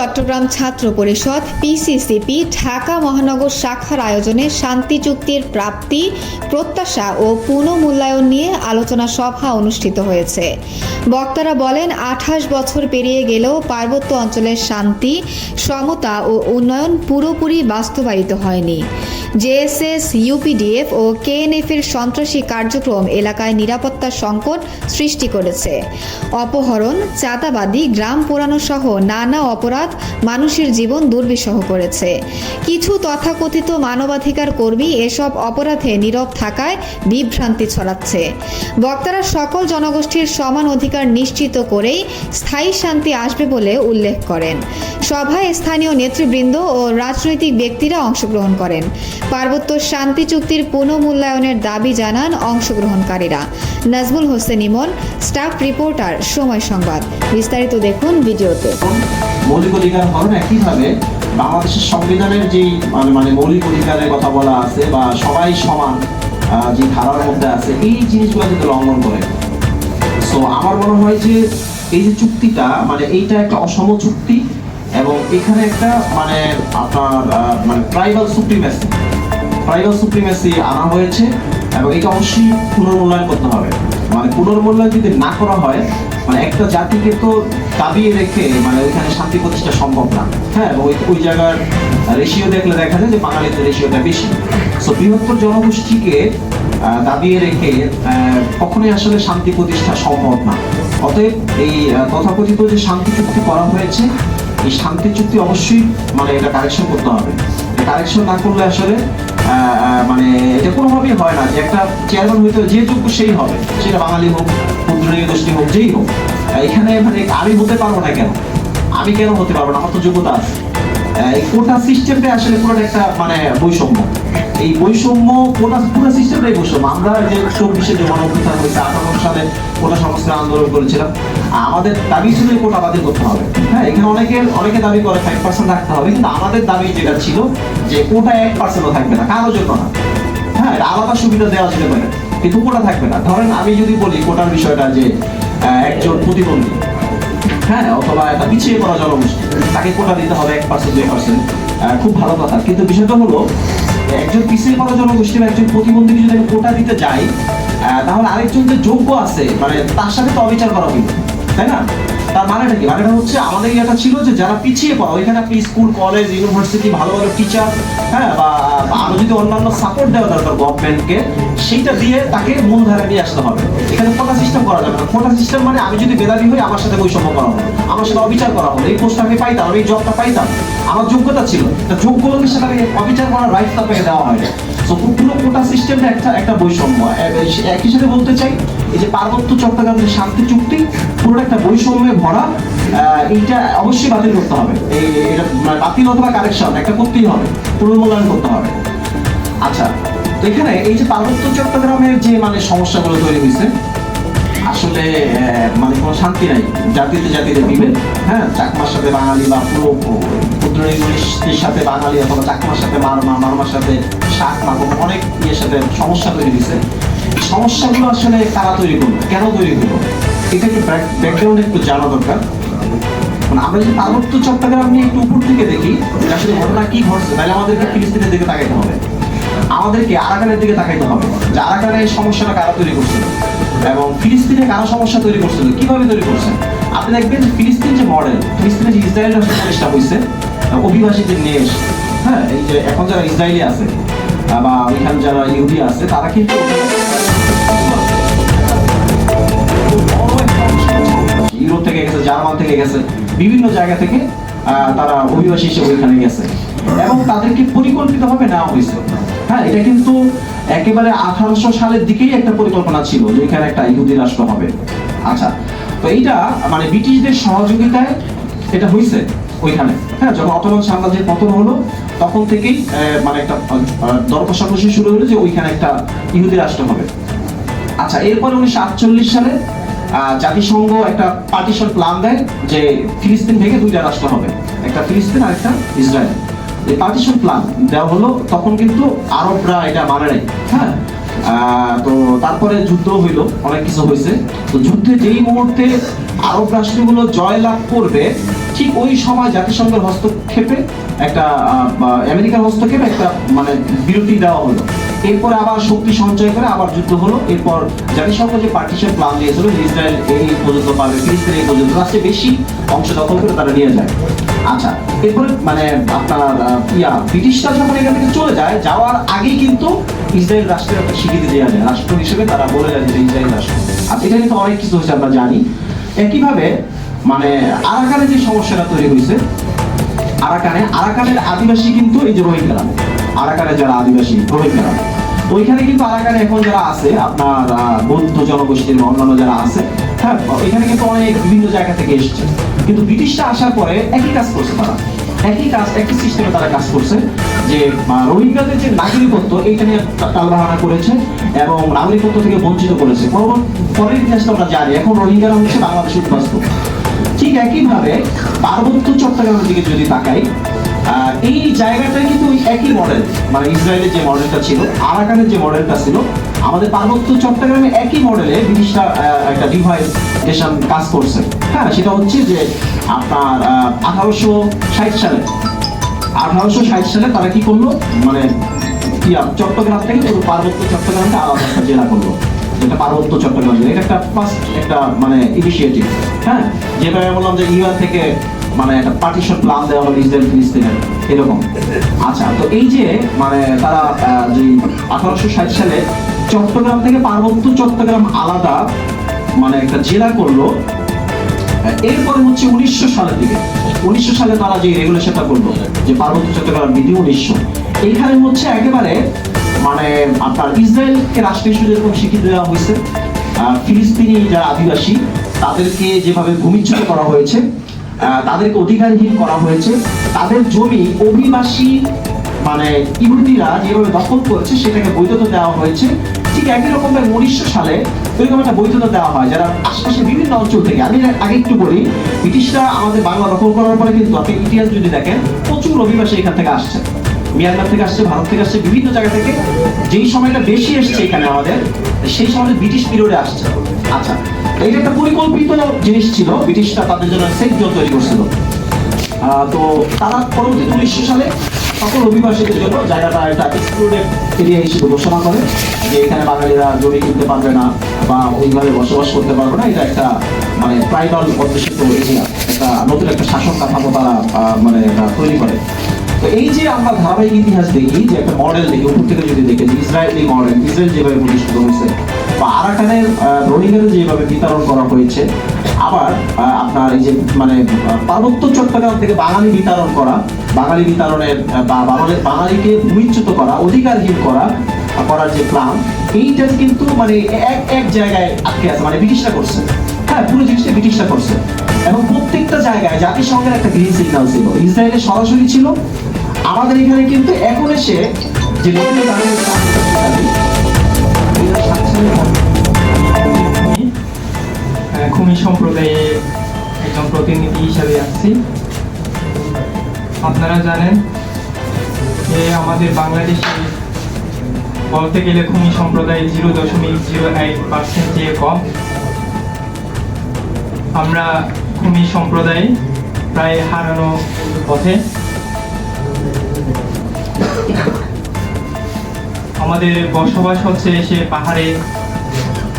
চট্টগ্রাম ছাত্র পরিষদ পিসিসিপি ঢাকা মহানগর শাখার আয়োজনে শান্তি চুক্তির প্রাপ্তি, প্রত্যাশা ও পুনঃমূল্যায়ন নিয়ে আলোচনা সভা অনুষ্ঠিত হয়েছে। বক্তারা বলেন, আঠাশ বছর পেরিয়ে গেলেও পার্বত্য অঞ্চলের শান্তি, সমতা ও উন্নয়ন পুরোপুরি বাস্তবায়িত হয়নি। জেএসএস ইউপিডিএফ ও কেএনএফ এর সন্ত্রাসী কার্যক্রম এলাকায় নিরাপত্তা সংকট সৃষ্টি করেছে। অপহরণ, চাঁদাবাদী, গ্রাম পোড়ানো সহ নানা অপরাধ মানুষের জীবন দুর্বিষহ করেছে। কিছু তথাকথিত মানবাধিকার কর্মী এসব অপরাধে নীরব থাকায় বিভ্রান্তি ছড়াচ্ছে। বক্তারা সকল জনগোষ্ঠীর সমান অধিকার নিশ্চিত করেই স্থায়ী শান্তি আসবে বলে উল্লেখ করেন। সভায় স্থানীয় নেতৃবৃন্দ ও রাজনৈতিক ব্যক্তিরা অংশগ্রহণ করেন। পার্বত্য শান্তি চুক্তির পুনঃমূল্যায়নের দাবি জানান অংশগ্রহণকারীরা। Nazmul Hossain Emon, staff reporter, Somoy Sangbad. বিস্তারিত দেখুন ভিডিওতে। অধিকার হরণ একইভাবে বাংলাদেশের সংবিধানের যে মানে মানে মৌলিক অধিকারের কথা বলা আছে বা সবাই সমান যে ধারার মধ্যে আছে, এই জিনিসগুলো কিন্তু লঙ্ঘন করে। সো আমার মনে হয় যে এই যে চুক্তিটা মানে এইটা একটা অসম চুক্তি এবং এখানে একটা মানে আপনার মানে ট্রাইবাল সুপ্রিমেসি ট্রাইবাল সুপ্রিমেসি আনা হয়েছে এবং এটা অবশ্যই পুনর্মূল্যায়ন করতে হবে। মানে পুনর্মূল্যায়ন যদি না করা হয় মানে একটা জাতিকে তো দাবিয়ে রেখে মানে ওইখানে শান্তি প্রতিষ্ঠা সম্ভব না। হ্যাঁ ওই ওই জায়গার রেশিও দেখলে দেখা যায় যে বাঙালিদের রেশিওটা বেশি। সো বৃহত্তর জনগোষ্ঠীকে দাবিয়ে রেখে কখনোই আসলে শান্তি প্রতিষ্ঠা সম্ভব না। অতএব এই তথাকথিত যে শান্তি চুক্তি করা হয়েছে, এই শান্তি চুক্তি অবশ্যই মানে এটা কারেকশন করতে হবে। কারেকশন না করলে আসলে মানে এটা কোনোভাবেই হয় না। যে একটা চেয়ারম্যান হইতে যে যোগ্য সেই হবে। সেটা বাঙালি হোক ক্ষুদ্র গোষ্ঠী হোক, যেই হোক। এখানে মানে আমি হতে পারব না কেন? আমি কেন হতে পারব না? আমার তো যোগ্যতা আছে। এই কোটা সিস্টেমটা আসলে পুরো একটা মানে বৈষম্য। এই বৈষম্য কোটা পুরো সিস্টেমটাই বৈষম্য। আমরা যে চব্বিশে যে গণঅভ্যুত্থান হয়েছে, আঠারো সালে কোটা সংস্কার আন্দোলন করেছিলাম, আমাদের দাবি ছিল কোটা বাতিল করতে হবে। হ্যাঁ এখানে অনেকে অনেকে দাবি করে ফাইভ পার্সেন্ট রাখতে হবে, কিন্তু আমাদের দাবি যেটা ছিল যে কোটা এক পার্সেন্টও থাকবে না কারোর জন্য না। হ্যাঁ আলাদা সুবিধা দেওয়া যেতে পারে, কিন্তু কোটা থাকবে না। ধরেন আমি যদি বলি কোটার বিষয়টা যে একজন প্রতিবন্ধী হ্যাঁ অথবা একটা পিছিয়ে পড়া জনগোষ্ঠী, তাকে কোটা দিতে হবে এক পার্সেন্ট দুই পার্সেন্ট খুব ভালো কথা। কিন্তু বিষয়টা হলো একজন পিছিয়ে পড়া জনগোষ্ঠী একজন প্রতিবন্ধীকে যদি কোটা দিতে যাই তাহলে আরেকজন যে যোগ্য আছে। মানে তার সাথে তো অবিচার করা হইল, তাই না? তার মানেটা কি? মানেটা হচ্ছে আমাদের এটা ছিল যে যারা পিছিয়ে পড়া, ওইখানে আপনি স্কুল, কলেজ, ইউনিভার্সিটি, ভালো ভালো টিচার হ্যাঁ বা আরও যদি অন্যান্য সাপোর্ট দেওয়া দরকার গভর্নমেন্টকে সেইটা দিয়ে তাকে মূল ধারা নিয়ে আসতে হবে। এখানে কোটা সিস্টেম করা যাবে না। কোটা সিস্টেম মানে আমি যদি বেদাবি হই, আমার সাথে বৈষম্য করা হবে। আমার সাথে অবিচার করা হবে। এই পোস্ট আমি পাইতাম আমি এই জবটা পাইতাম। আমার যোগ্যতা ছিল। তা যোগ্য সাথে আমি অবিচার করার রাইট আপনাকে দেওয়া হয় তো পুরো কোটা সিস্টেমটা একটা একটা বৈষম্য। একই সাথে বলতে চাই, এই যে পার্বত্য চট্টগ্রামের যে শান্তি চুক্তি, পুরোটা একটা বৈষম্যে ভরা এইটা অবশ্যই বাতিল করতে হবে। এই মানে বাতিল অথবা কারেকশন একটা করতেই হবে। পুনর্মূল্যায়ন করতে হবে। আচ্ছা। তো এখানে এই যে পার্বত্য চট্টগ্রামের যে মানে সমস্যাগুলো তৈরি হয়েছে, আসলে মানে কোনো শান্তি নাই। জাতিতে জাতিতে বিভেদ। হ্যাঁ চাকমার সাথে বাঙালি বা পুরো ক্ষুদ্র সাথে বাঙালি অথবা চাকমার সাথে মারমা মারমার সাথে শাক মাগো অনেক ইয়ের সাথে সমস্যা তৈরি হয়েছে। সমস্যাগুলো আসলে কারা তৈরি করল? কেন তৈরি করল এটা একটু ব্যাকগ্রাউন্ড একটু জানা দরকার। মানে আমরা যদি পার্বত্য চট্টগ্রাম নিয়ে একটু উপর থেকে দেখি আসলে ঘটনা কি ঘটছে, তাহলে আমাদেরকে ফিলিস্তিনের দিকে তাকাইতে হবে। আমাদেরকে আরাকানের দিকে তাকাইতে হবে। যে আরাকানে এই সমস্যাটা কারা তৈরি করছিল এবং ফিলিস্তিনে কারা সমস্যা তৈরি করছিল কীভাবে তৈরি করছে? আপনি দেখবেন ফিলিস্তিন যে মডেল ফিলিস্তিনে যে ইসরায়েল প্রতিষ্ঠা হয়েছে অভিবাসীদের নিয়ে হ্যাঁ এই যে এখন যারা ইসরায়েলি আছে বা ওইখানে যারা ইহুদি আছে, তারা কিন্তু ইউরোপ থেকে গেছে, জার্মান থেকে গেছে, বিভিন্ন জায়গা থেকে তারা অভিবাসী হিসেবে ওইখানে গেছে। এবং তাদেরকে পরিকল্পিতভাবে নেওয়া হয়েছে। হ্যাঁ এটা কিন্তু একেবারে আঠারোশো সালের দিকেই একটা পরিকল্পনা ছিল যে এখানে একটা ইহুদি রাষ্ট্র হবে। আচ্ছা তো এইটা মানে ব্রিটিশদের সহযোগিতায় এটা হয়েছে ওইখানে। হ্যাঁ যখন অটোমান সাম্রাজ্যের পতন হলো, তখন থেকেই মানে একটা দর কষাকষি শুরু হলো যে ওইখানে একটা ইহুদি রাষ্ট্র হবে। আচ্ছা এরপরে উনিশশো আটচল্লিশ সালে জাতিসংঘ একটা পার্টিশন প্ল্যান দেয় যে ফিলিস্তিন থেকে দুইটা রাষ্ট্র হবে, একটা ফিলিস্তিন আর একটা ইসরায়েল। পার্টিশন প্ল্যান দেওয়া হলো, তখন কিন্তু আরবরা এটা মানে নাই হ্যাঁ? তো তারপরে যুদ্ধ হইল, অনেক কিছু হয়েছে তো যুদ্ধে যেই মুহূর্তে আরব রাষ্ট্রগুলো জয় লাভ করবে, ঠিক ওই সময় জাতিসংঘের হস্তক্ষেপে একটা আমেরিকার হস্তক্ষেপে একটা মানে বিরতি দেওয়া হলো। এরপরে আবার শক্তি সঞ্চয় করে আবার যুদ্ধ হলো। এরপর জাতিসংঘ যে পার্টিশন প্ল্যান দিয়েছিল, ইসরায়েল এই পর্যন্ত পাবে ফিলিস্তিন এই পর্যন্ত তার বেশি অংশ দখল করে তারা নিয়ে যায়। আচ্ছা এরপরে মানে আপনার ইয়া, ব্রিটিশরা যখন এখান থেকে চলে যায়, যাওয়ার আগেই কিন্তু ইসরায়েল রাষ্ট্রের একটা স্বীকৃতি দেওয়া যায়। রাষ্ট্র হিসেবে তারা বলে যায় যে ইসরায়েল রাষ্ট্র। আর এটা কিন্তু অনেক কিছু হয়েছে, আমরা জানি। একইভাবে মানে আরাকানে যে সমস্যাটা তৈরি হয়েছে, আরাকানে, আরাকানের আদিবাসী কিন্তু এই যে রোহিঙ্গারা। আরাকানের যারা আদিবাসী রোহিঙ্গারা ওইখানে কিন্তু আরাকানে এখন যারা আছে, আপনার বৌদ্ধ জনগোষ্ঠীর অন্যান্য যারা আছে হ্যাঁ এখানে কিন্তু অনেক বিভিন্ন জায়গা থেকে এসেছে। কিন্তু ব্রিটিশরা আসার পরে একই কাজ করছে তারা। একই কাজ, একই সিস্টেমে তারা কাজ করছে যে রোহিঙ্গাদের যে নাগরিকত্ব, এইটা নিয়ে টালবাহানা করেছে এবং নাগরিকত্ব থেকে বঞ্চিত করেছে। পরের ইতিহাসটা আমরা জানি, এখন রোহিঙ্গারা হচ্ছে বাংলাদেশের উদ্বাস্তু। ঠিক একইভাবে পার্বত্য চট্টগ্রামের দিকে যদি তাকাই এই জায়গাটা কিন্তু ওই একই মডেল মানে ইসরায়েলের যে মডেলটা ছিল আরাকানের যে মডেলটা ছিল আমাদের পার্বত্য চট্টগ্রামে একই মডেলে ব্রিটিশরা আহ, একটা ডিভাইডেশন কাজ করছে। হ্যাঁ সেটা হচ্ছে যে আপনার আঠারোশো ষাট সালে আঠারোশো ষাট সালে তারা কি করল? মানে কি চট্টগ্রাম থেকে পুরো পার্বত্য চট্টগ্রামকে আলাদা একটা জেলা করল। যেটা পার্বত্য চট্টগ্রাম জেলা। এটা একটা ফার্স্ট একটা মানে ইনিশিয়েটিভ হ্যাঁ যেভাবে বললাম যে ইউএন থেকে মানে একটা পার্টিশন প্ল্যান দেওয়া হলো ইসরায়েল ফিলিস্তিনের এরকম। আচ্ছা তো এই যে মানে তারা যে আঠারোশো ষাট সালে চট্টগ্রাম থেকে পার্বত্য চট্টগ্রাম আলাদা মানে একটা জেলা করল এরপরে হচ্ছে উনিশশো সালের দিকে। উনিশশো সালে তারা যে রেগুলেশনটা করল, যে পার্বত্য চট্টগ্রাম বিধি উনিশশো, এইখানে হচ্ছে একেবারে মানে আপনার ইসরায়েলকে রাষ্ট্রীয় হিসেবে যেরকম স্বীকৃতি দেওয়া হয়েছে। ফিলিস্তিনি যারা আদিবাসী, তাদেরকে যেভাবে ভূমিচ্যুত করা হয়েছে তাদেরকে অধিকারহীন করা হয়েছে। তাদের জমি অভিবাসী মানে ইহুদিরা যেভাবে দখল করছে, সেটাকে বৈধতা দেওয়া হয়েছে। ঠিক একই রকম উনিশশো সালে এরকম একটা বৈধতা দেওয়া হয়, যারা আশেপাশে বিভিন্ন অঞ্চল থেকে আমি আগে একটু বলি, ব্রিটিশরা আমাদের বাংলা দখল করার পরে কিন্তু আপনি ইতিহাস যদি দেখেন, প্রচুর অভিবাসী এখান থেকে আসছে। মিয়ানমার থেকে আসছে, ভারত থেকে আসছে, বিভিন্ন জায়গা থেকে। যেই সময়টা বেশি এসছে এখানে আমাদের, সেই সময় ব্রিটিশ পিরিয়ডে আসছে। আচ্ছা এটা একটা পরিকল্পিত জিনিস ছিল ব্রিটিশরা তাদের জন্য সেফ জোন তৈরি করছিল। তো তারা পরবর্তী উনিশশো সালে সকল অভিবাসীদের জন্য জায়গাটা একটা এক্সক্লুডেড এরিয়া হিসেবে ঘোষণা করে যে এখানে বাঙালিরা জমি কিনতে পারবে না বা ওইভাবে বসবাস করতে পারবে না, এটা একটা মানে ট্রাইবাল অধ্যুষিত এরিয়া একটা নতুন একটা শাসন কাঠামো তারা মানে তৈরি করে। তো এই যে আমরা ধারাবাহিক ইতিহাস দেখি, যে একটা মডেল দেখি উপর থেকে যদি দেখি ইসরায়েলি মডেল ইসরায়েল যেভাবে প্রতিষ্ঠিত হয়েছে, বা আরাকানের রোহিঙ্গাদের যেভাবে বিতরণ করা হয়েছে, আবার আপনার এই যে মানে পার্বত্য চট্টগ্রাম থেকে বাঙালি বিতরণ করা, বাঙালি বিতরণের বা বাঙালি, বাঙালিকে ভূমিচ্যুত করা, অধিকারহীন করা করার যে প্ল্যান এইটা কিন্তু মানে এক এক জায়গায় আটকে আছে মানে ব্রিটিশরা করছে। হ্যাঁ পুরো জিনিসটা ব্রিটিশরা করছে। এবং প্রত্যেকটা জায়গায় জাতিসংঘের একটা গ্রিন সিগন্যাল ছিল। ইসরায়েলের সরাসরি ছিল আমাদের এখানে কিন্তু এখন এসে যে নতুন খুমি সম্প্রদায়ে একজন প্রতিনিধি হিসাবে আসছি আপনারা জানেন যে আমাদের বাংলাদেশে বলতে গেলে খুমি সম্প্রদায় জিরো দশমিক জিরো এইট পার্সেন্ট চেয়ে কম। আমরা খুমি সম্প্রদায় প্রায় হারানো পথে আমাদের বসবাস হচ্ছে সে পাহাড়ে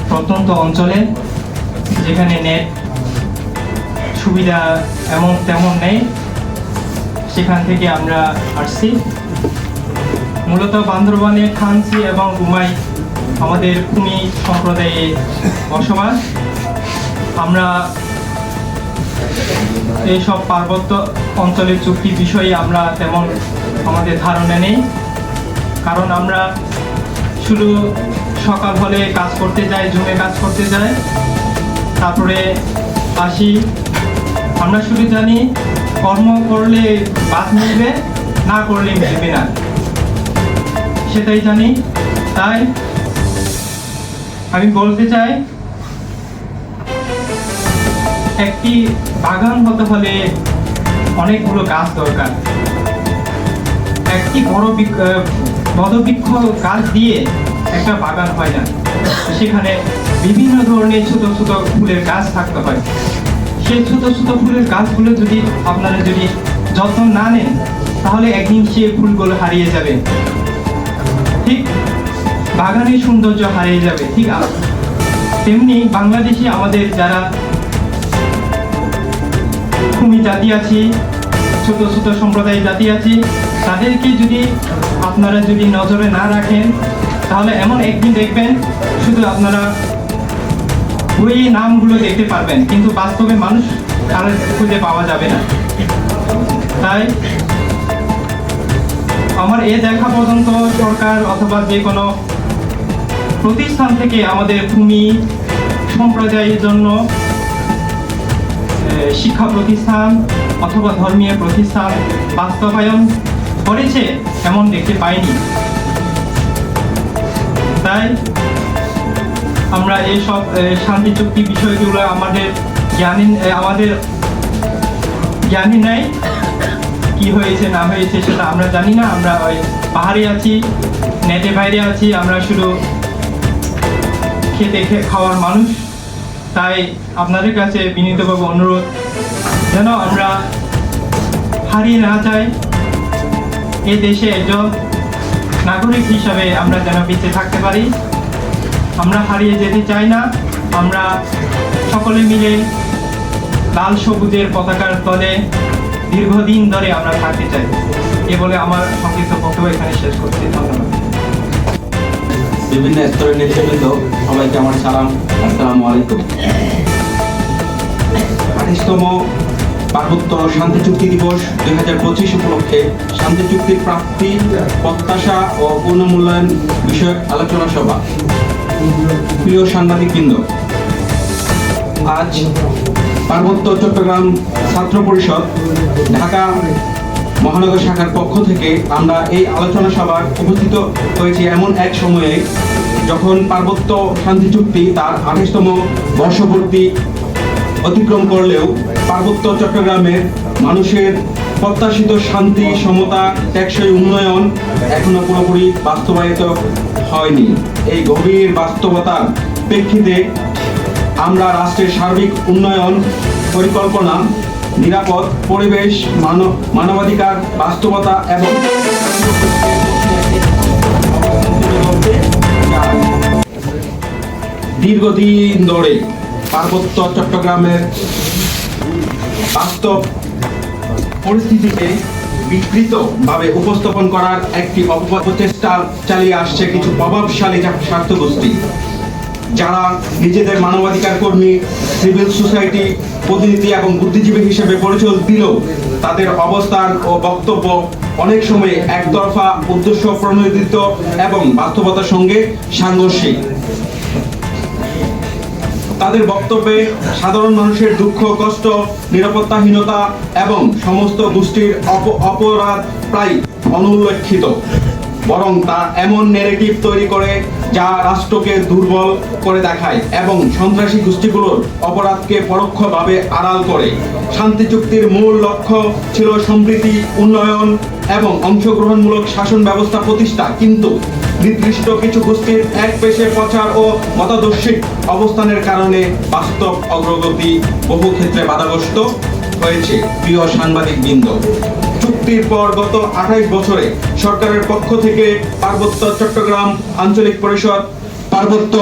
প্রত্যন্ত অঞ্চলে, যেখানে নেট সুবিধা এমন তেমন নেই। সেখান থেকে আমরা আসছি। মূলত বান্দরবানে খানসি এবং উমাই আমাদের কুমি সম্প্রদায়ে বসবাস। আমরা এইসব পার্বত্য অঞ্চলের চুক্তি বিষয়ে আমরা তেমন আমাদের ধারণা নেই। কারণ আমরা শুধু সকাল হলে কাজ করতে যাই, জমে কাজ করতে যাই। তারপরে আসি। আমরা শুধু জানি কর্ম করলে বাদ মিলবে, না করলে মিলবে না। সেটাই জানি। তাই আমি বলতে চাই, একটি বাগান হতে হলে অনেকগুলো গাছ দরকার। একটি বড় বদবৃক্ষ গাছ দিয়ে একটা বাগান হয় না। সেখানে বিভিন্ন ধরনের ছোট ছোট ফুলের গাছ থাকতে হয়। সেই ছোট ছোট ফুলের গাছগুলো যদি আপনারা যদি যত্ন না নেন, তাহলে একদিন সেই ফুলগুলো হারিয়ে যাবে। ঠিক বাগানের সৌন্দর্য হারিয়ে যাবে, ঠিক আ- তেমনি বাংলাদেশে আমাদের যারা ভূমি জাতি আছি, ছোট ছোট সম্প্রদায় জাতি আছে, তাদেরকে যদি আপনারা যদি নজরে না রাখেন, তাহলে এমন একদিন দেখবেন শুধু আপনারা বইয়ে নামগুলো দেখতে পারবেন, কিন্তু বাস্তবে মানুষ আর খুঁজে পাওয়া যাবে না। তাই আমার এ দেখা পর্যন্ত সরকার অথবা যে কোনো প্রতিষ্ঠান থেকে আমাদের ভূমি সম্প্রদায়ের জন্য শিক্ষা প্রতিষ্ঠান অথবা ধর্মীয় প্রতিষ্ঠান বাস্তবায়ন করেছে এমন দেখতে পাইনি। তাই আমরা এইসব শান্তি চুক্তি বিষয়গুলো আমাদের জ্ঞানী আমাদের জ্ঞানী নাই, কি হয়েছে, না হয়েছে সেটা আমরা জানি না। আমরা ওই পাহাড়ে আছি, নেটে বাইরে আছি, আমরা শুধু খেতে খে- খাওয়ার মানুষ। তাই আপনাদের কাছে বিনীতভাবে অনুরোধ, যেন আমরা হারিয়ে না যাই। এই দেশে একজন নাগরিক হিসাবে আমরা যেন বেঁচে থাকতে পারি। আমরা হারিয়ে যেতে চাই না। আমরা সকলে মিলে লাল সবুজের পতাকার তলে দীর্ঘদিন ধরে আমরা থাকতে চাই। এ বলে আমার সংক্ষিপ্ত বক্তব্য এখানে শেষ করছি। ধন্যবাদ। বিভিন্ন স্তরের নেতৃবৃন্দ, সবাইকে আমার সালাম, আসসালামু আলাইকুম। আঠাশতম পার্বত্য শান্তি চুক্তি দিবস দুই হাজার পঁচিশ উপলক্ষে শান্তি চুক্তির প্রাপ্তি, প্রত্যাশা ও পুনর্মূল্যায়ন বিষয়ক আলোচনা সভা। প্রিয় সাংবাদিকবৃন্দ, আজ পার্বত্য চট্টগ্রাম ছাত্র পরিষদ, ঢাকা মহানগর শাখার পক্ষ থেকে আমরা এই আলোচনা সভায় উপস্থিত হয়েছি এমন এক সময়ে যখন পার্বত্য শান্তি চুক্তি তার আঠাশতম বর্ষপূর্তি অতিক্রম করলেও পার্বত্য চট্টগ্রামের মানুষের প্রত্যাশিত শান্তি, সমতা, টেকসই উন্নয়ন এখনও পুরোপুরি বাস্তবায়িত হয়নি। এই গভীর বাস্তবতার প্রেক্ষিতে আমরা রাষ্ট্রের সার্বিক উন্নয়ন পরিকল্পনা, নিরাপদ পরিবেশ, মানব, মানবাধিকার, বাস্তবতা এবং দীর্ঘদিন ধরে পার্বত্য চট্টগ্রামের বাস্তব পরিস্থিতিকে বিকৃতভাবে উপস্থাপন করার একটি অপচেষ্টা চালিয়ে আসছে কিছু প্রভাবশালী স্বার্থ গোষ্ঠী যারা নিজেদের মানবাধিকার কর্মী, সিভিল সোসাইটি প্রতিনিধি এবং বুদ্ধিজীবী হিসেবে পরিচয় দিলেও তাদের অবস্থান ও বক্তব্য অনেক সময় একতরফা উদ্দেশ্য প্রণোদিত এবং বাস্তবতার সঙ্গে সাংঘর্ষিক। তাদের বক্তব্যে সাধারণ মানুষের দুঃখ, কষ্ট, নিরাপত্তাহীনতা এবং সমস্ত গোষ্ঠীর অপ- অপরাধ প্রায় অনুল্লেখিত। বরং তা এমন নেগেটিভ তৈরি করে যা রাষ্ট্রকে দুর্বল করে দেখায় এবং সন্ত্রাসী গোষ্ঠীগুলোর অপরাধকে পরোক্ষভাবে আড়াল করে। শান্তি চুক্তির মূল লক্ষ্য ছিল সম্প্রীতি, উন্নয়ন এবং অংশগ্রহণমূলক শাসন ব্যবস্থা প্রতিষ্ঠা। কিন্তু নির্দিষ্ট কিছু গোষ্ঠীর এক পেশে প্রচার ও মতাদর্শিক অবস্থানের কারণে বাস্তব অগ্রগতি বহু ক্ষেত্রে বাধাগ্রস্ত হয়েছে, প্রিয় সাংবাদিক বৃন্দ চুক্তির পর গত আঠাইশ বছরে সরকারের পক্ষ থেকে পার্বত্য চট্টগ্রাম আঞ্চলিক পরিষদ, পার্বত্য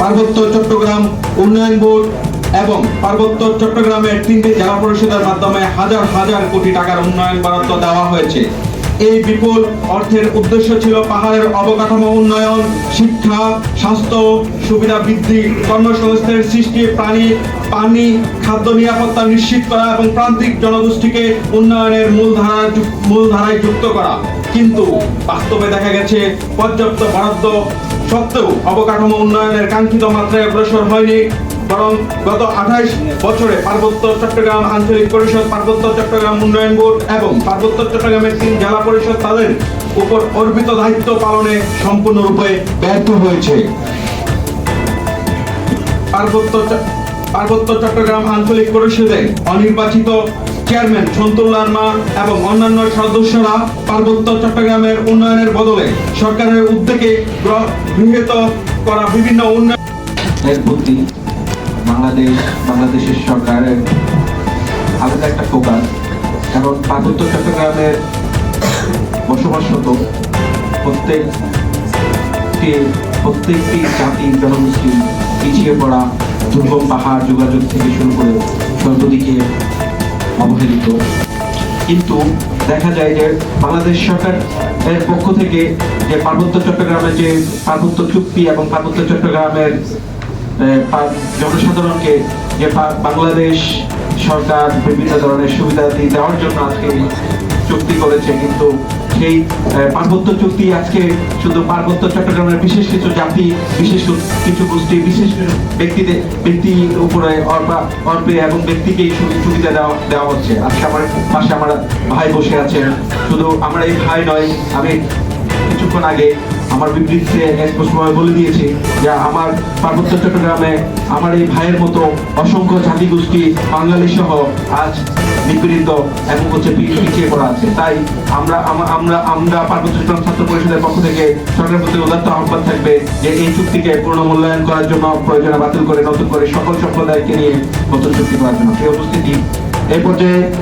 পার্বত্য চট্টগ্রাম উন্নয়ন বোর্ড এবং পার্বত্য চট্টগ্রামের তিনটি জেলা পরিষদের মাধ্যমে হাজার হাজার কোটি টাকার উন্নয়ন বরাদ্দ দেওয়া হয়েছে। এই বিপুল অর্থের উদ্দেশ্য ছিল পাহাড়ের অবকাঠামো উন্নয়ন, শিক্ষা, স্বাস্থ্য, সুবিধা বৃদ্ধি, কর্মসংস্থানের সৃষ্টি, প্রাণী, পানি, খাদ্য নিরাপত্তা নিশ্চিত করা এবং প্রান্তিক জনগোষ্ঠীকে উন্নয়নের মূলধারা মূলধারায় যুক্ত করা। কিন্তু বাস্তবে দেখা গেছে, পর্যাপ্ত বরাদ্দ সত্ত্বেও অবকাঠামো উন্নয়নের কাঙ্ক্ষিত মাত্রায় অগ্রসর হয়নি। বরং গত আঠাইশ বছরে পার্বত্য চট্টগ্রাম আঞ্চলিক পরিষদ, পার্বত্য চট্টগ্রাম উন্নয়ন বোর্ড এবং পার্বত্য চট্টগ্রামের তিন জেলা পরিষদ তাদের উপর অর্পিত দায়িত্ব পালনে সম্পূর্ণরূপে ব্যর্থ হয়েছে। পার্বত্য পার্বত্য চট্টগ্রাম আঞ্চলিক পরিষদের অনির্বাচিত চেয়ারম্যান সন্তুল লার্মা এবং অন্যান্য সদস্যরা পার্বত্য চট্টগ্রামের উন্নয়নের বদলে সরকারের উদ্যোগে গৃহীত করা বিভিন্ন উন্নয়ন এর প্রতি বাংলাদেশ, বাংলাদেশের সরকারের আলাদা একটা ফোকাস কারণ পার্বত্য চট্টগ্রামের বসবাসরত প্রত্যেকটি প্রত্যেকটি জাতি জনগোষ্ঠী পিছিয়ে পড়া দুর্গম পাহাড় যোগাযোগ থেকে শুরু করে সর্বদিকে অবহেলিত। কিন্তু দেখা যায় যে বাংলাদেশ সরকার এর পক্ষ থেকে যে পার্বত্য চট্টগ্রামের যে পার্বত্য চুক্তি এবং পার্বত্য চট্টগ্রামের জনসাধারণকে যে বাংলাদেশ সরকার বিভিন্ন ধরনের সুবিধা দেওয়ার জন্য আজকে চুক্তি করেছে, কিন্তু সেই পার্বত্য চুক্তি আজকে শুধু পার্বত্য চট্টগ্রামের বিশেষ কিছু জাতি, বিশেষ কিছু গোষ্ঠী, বিশেষ ব্যক্তিদের ব্যক্তির উপরে অর্পা- অর্পে এবং ব্যক্তিকে সুবি- সুবিধা দেওয়া দেওয়া হচ্ছে। আজকে আমার পাশে আমার ভাই বসে আছেন। শুধু আমরা এই ভাই নয়, আমি কিছুক্ষণ আগে আমার বিবৃতিতে স্পষ্টভাবে বলে দিয়েছি যে আমার পার্বত্য চট্টগ্রামে আমার এই ভাইয়ের মতো অসংখ্য জাতি গোষ্ঠী বাঙালি সহ আজ নিপীড়িত এবং হচ্ছে পিছিয়ে পড়া আছে। তাই আমরা, আমা- আমরা আমরা পার্বত্য চট্টগ্রাম ছাত্র পরিষদের পক্ষ থেকে সরকারের প্রতি উদাত্ত আহ্বান থাকবে যে এই চুক্তিকে পূর্ণ মূল্যায়ন করার জন্য প্রয়োজনে বাতিল করে, নতুন করে সকল সম্প্রদায়কে নিয়ে নতুন চুক্তি করার জন্য। সেই উপস্থিতি? এই পর্যায়ে